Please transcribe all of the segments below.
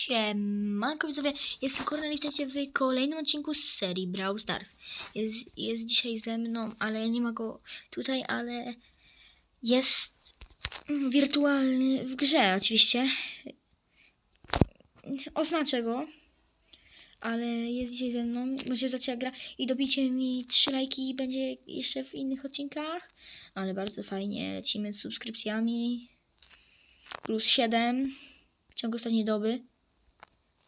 Siemanko widzowie, jestem Kornel i witajcie w kolejnym odcinku z serii Brawl Stars. Jest, jest dzisiaj ze mną, ale nie ma go tutaj, ale jest wirtualny w grze oczywiście. Oznaczę go, ale jest dzisiaj ze mną, może zaczęła gra i dobicie mi trzy lajki będzie jeszcze w innych odcinkach, ale bardzo fajnie, lecimy z subskrypcjami, plus 7 w ciągu ostatniej doby.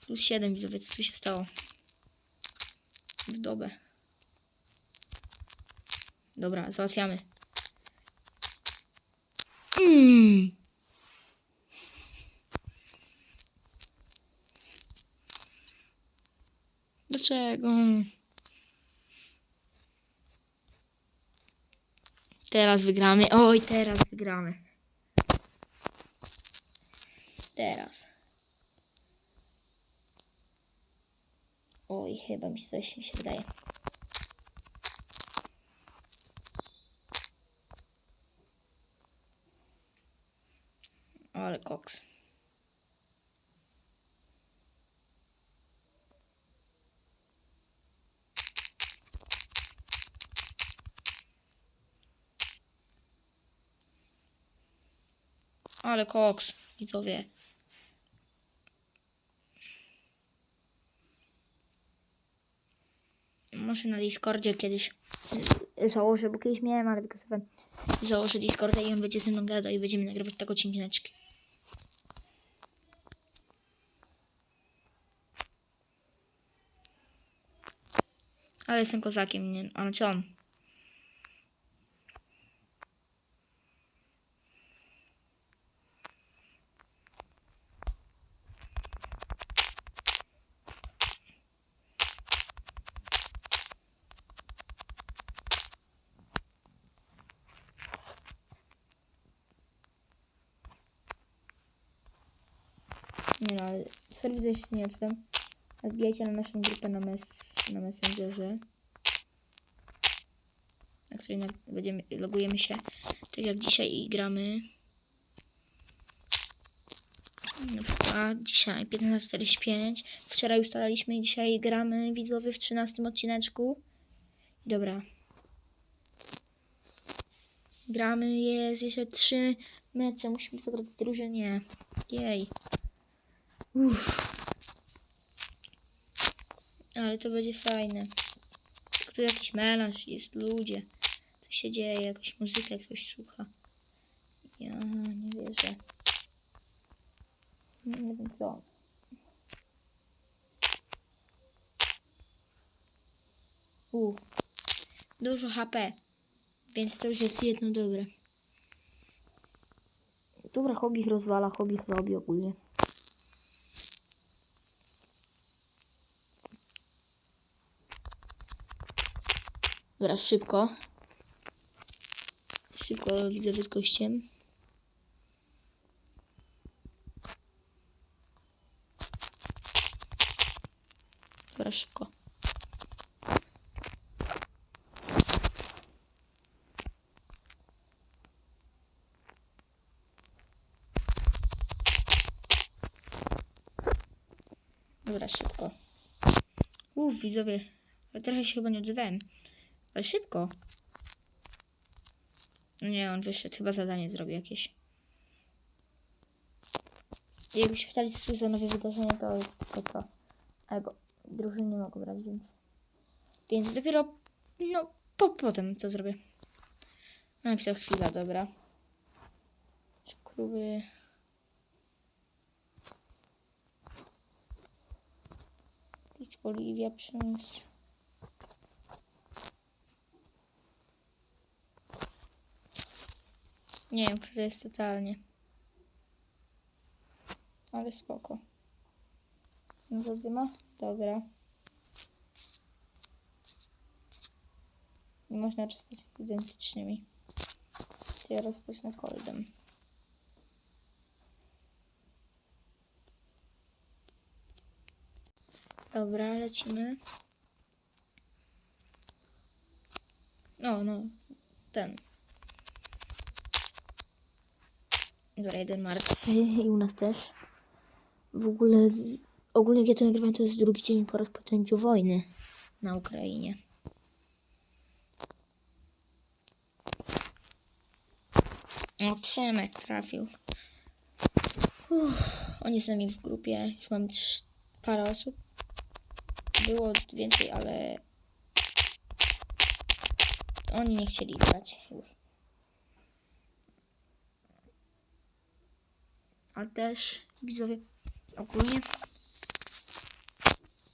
Plus 7 widzowie, co tu się stało? W dobę. Dobra, załatwiamy. Mm. Dlaczego? Teraz wygramy. Oj, teraz wygramy. Teraz. Oj, chyba mi się coś mi się wydaje. Ale koks. Ale koks, widzowie. Może na Discordzie kiedyś y, założę, bo kiedyś miałem, ale wykazywałem. Założę Discorda i on będzie ze mną gadał i będziemy nagrywać tak odcineczki. Ale jestem kozakiem, nie? A znaczy on. Nie no, że się nie odstęp. Wbijajcie na naszą grupę na, mes na Messengerze. Na której będziemy, logujemy się tak jak dzisiaj i gramy. Na przykład dzisiaj 15.45. Wczoraj ustalaliśmy i dzisiaj gramy widzowie w 13 odcineczku. Dobra. Gramy, jest jeszcze 3 mecze. Musimy zagrać w drużynie. Jej. Uff. Ale to będzie fajne. Tylko tu jakiś melanż jest, ludzie. Co się dzieje, jakaś muzyka, ktoś słucha. Ja nie wierzę. Nie, nie wiem co. Uff. Dużo HP. Więc to już jest jedno dobre. Dobra, hobby rozwala, hobby robi ogólnie. Dobra, szybko. Szybko widzę z gościem. Dobra, szybko. Dobra, szybko. Uff, widzowie. Trochę się chyba nie odzywałem. Ale szybko. Nie, on wyszedł. Chyba zadanie zrobi jakieś. Jakby się pytali, co za nowe wydarzenie, to jest tylko to. Albo drużyny nie mogą brać, więc... Więc dopiero, no, po, potem to zrobię. No, napisał chwila, dobra. Krówy... Idź Oliwia Nie wiem, to jest totalnie. Ale spoko. No zadyma? Dobra. Nie można czekać identycznymi. To ja rozpocznę koldem. Dobra, lecimy. No, no. Ten. Dobra, jeden martwy i u nas też. W ogóle, w- ogólnie ja to nagrywam, to jest drugi dzień po rozpoczęciu wojny na Ukrainie. O, Przemek trafił. Uff, on jest z nami w grupie, już mam parę osób. Było więcej, ale oni nie chcieli grać już. A też widzowie ogólnie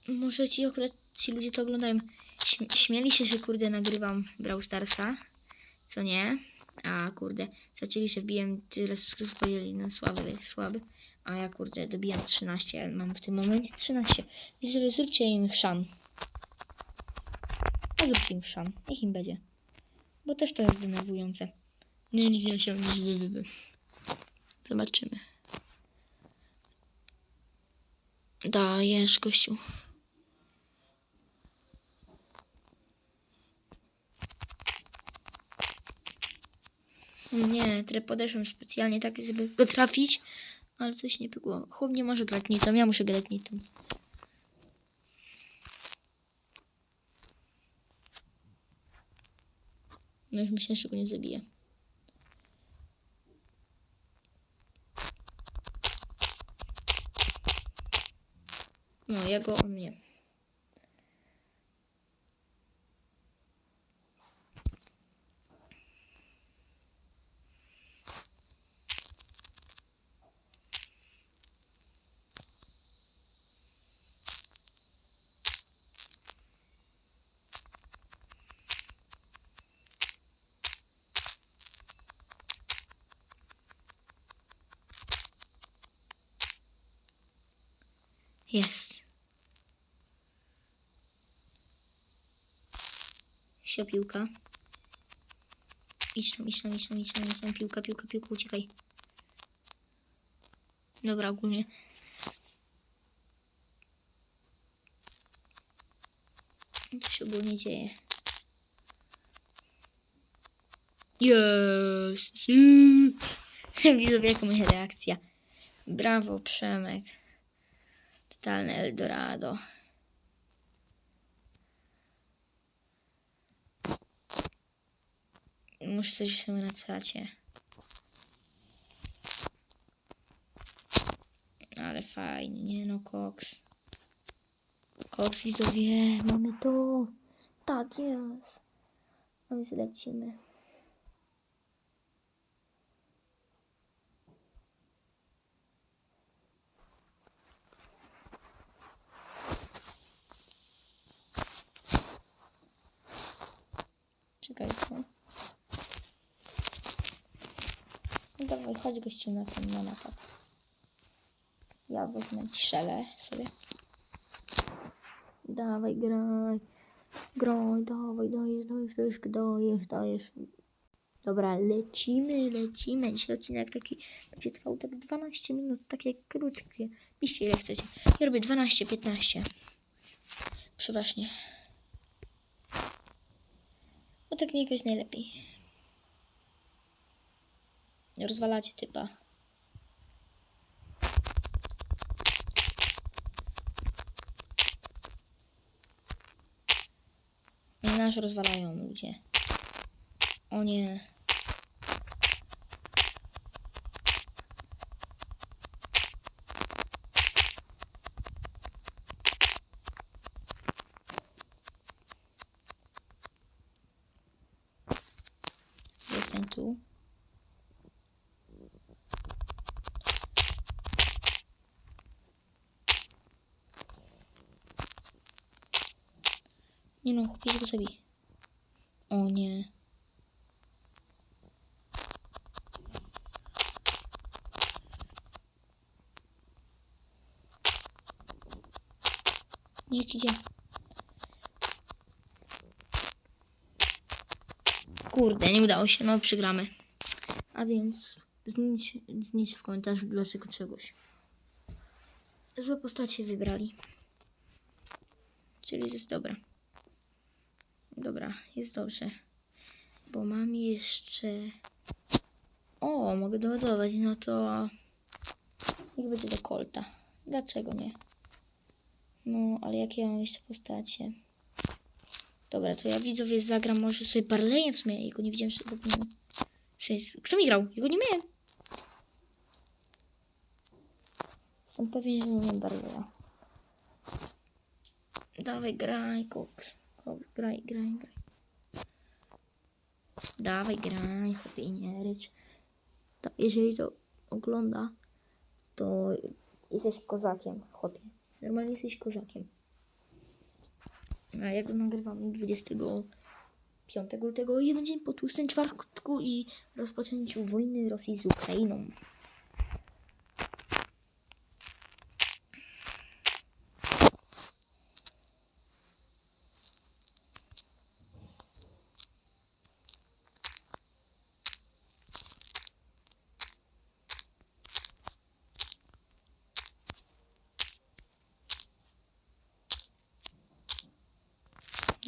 może ci akurat ci ludzie to oglądają. Śm- śmieli się, że kurde nagrywam Brawl Starsa, co nie? A kurde, zaczęli, że wbiłem tyle subskrypcji, powiedzieli, no słaby, słaby. A ja kurde dobijam 13, ale mam w tym momencie 13. Widzowie, zróbcie im chrzan. A zróbcie im chrzan, niech im będzie. Bo też to jest denerwujące. Nie, nic nie osiągniesz. Zobaczymy. Dajesz, gościu. Nie, tyle podeszłem specjalnie tak, żeby go trafić, ale coś nie pykło. Chłop nie może grać nitą, ja muszę grać nitą. No już myślę, że go nie zabije. No, ja go, on mnie. Jest. Sio piłka. Idź tam, idź tam, idź tam, idź tam, idź tam. Piłka, piłka, piłka, uciekaj. Dobra, ogólnie. Co się ogólnie dzieje? Jest! Widzowie, jaka moja reakcja. Brawo, Przemek. Totalne Eldorado. Muszę coś sobie na. Ale fajnie, nie no, koks. Koks, widzowie, mamy to. Tak jest. A więc lecimy. Czekaj, co? No dawaj, chodź gościu na ten na napad. Ja wezmę strzelę sobie. Dawaj, graj. Graj, dawaj, dajesz, dajesz, dajesz, dajesz, dajesz. Dobra, lecimy, lecimy. Dzisiaj odcinek taki będzie trwał tak 12 minut, takie krótkie. Piszcie ile chcecie. Ja robię 12-15. Przeważnie. Bo tak mi jakoś najlepiej. Rozwalacie typa. Nasz rozwalają ludzie. O nie. Jestem tu. Nie no, chłopiec go. O nie. Niech idzie. Kurde, nie udało się, no przegramy. A więc znieść, znieść w komentarzu dlaczego czegoś. Złe postacie wybrali. Czyli jest dobra. Jest dobrze. Bo mam jeszcze... O, mogę doładować, no to... Niech będzie do kolta. Dlaczego nie? No, ale jakie ja mam jeszcze postacie? Dobra, to ja widzowie zagram może sobie Barleyem w sumie. Jego nie widziałem, że go. Kto mi grał? Jego nie miałem. Jestem pewien, że nie miałem Barleya. Dawaj, graj. Cox, graj, graj, graj. Dawaj, graj, chłopie, nie rycz. To, jeżeli to ogląda, to jesteś kozakiem, chłopie. Normalnie jesteś kozakiem. A ja go nagrywam 25 lutego, jeden dzień po tłustym czwartku i rozpoczęciu wojny Rosji z Ukrainą.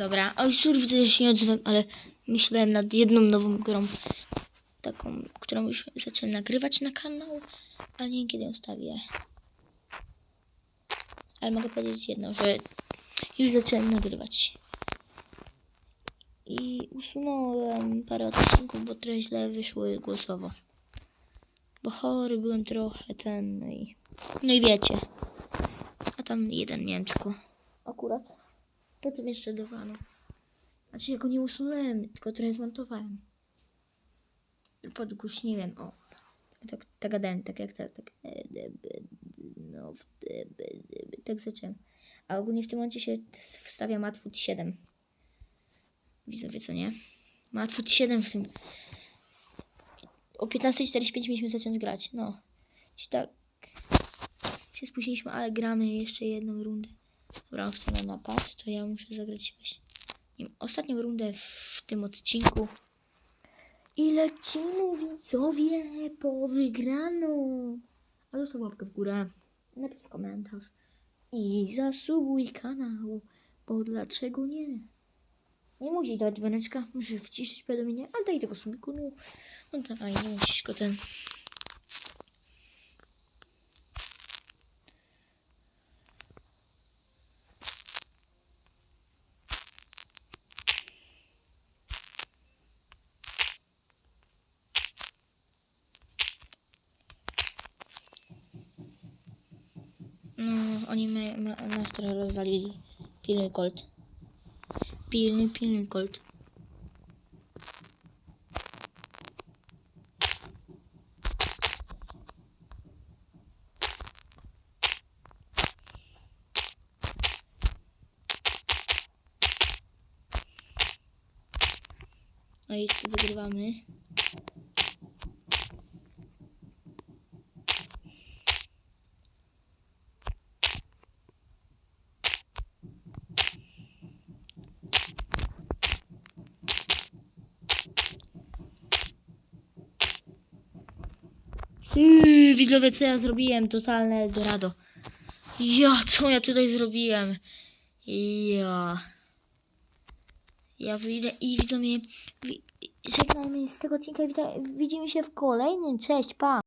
Dobra, oj, sur widzę, że się nie odzywam, ale myślałem nad jedną nową grą, taką, którą już zacząłem nagrywać na kanał, ale nie kiedy ją stawię. Ale mogę powiedzieć jedno, że już zacząłem nagrywać. I usunąłem parę odcinków, bo trochę źle wyszły głosowo. Bo chory byłem trochę ten, no i, no i wiecie. A tam jeden miałem tylko. Akurat. Potem jeszcze dodawano. Znaczy ja go nie usunąłem, tylko trochę zmontowałem. Podgłośniłem, o. Tak, tak gadałem, tak jak teraz, tak. Tak zacząłem. A ogólnie w tym momencie się wstawia Matfoot 7. Widzowie, co nie? Matfoot 7 w tym. O 15.45 mieliśmy zacząć grać, no. I tak się spóźniliśmy, ale gramy jeszcze jedną rundę. Dobra, chcę na napad, to ja muszę zagrać weź, nie wiem, ostatnią rundę w tym odcinku. I lecimy widzowie po wygraną. A zostaw łapkę w górę, napisz komentarz i zasubuj kanał, bo dlaczego nie? Nie musisz dać dzwoneczka, musisz wciszyć powiadomienie, ale daj tego subiku, no, no dawaj, nie musisz go ten... No, oni ma, trochę rozwalili. Pilny Colt. Pilny, pilny Colt. No i tu wygrywamy. Widzowie, co ja zrobiłem? Totalne Eldorado. Ja, co ja tutaj zrobiłem? Ja. Ja wyjdę i widzowie, wi- żegnajmy z tego odcinka. Wita- Widzimy się w kolejnym. Cześć, pa!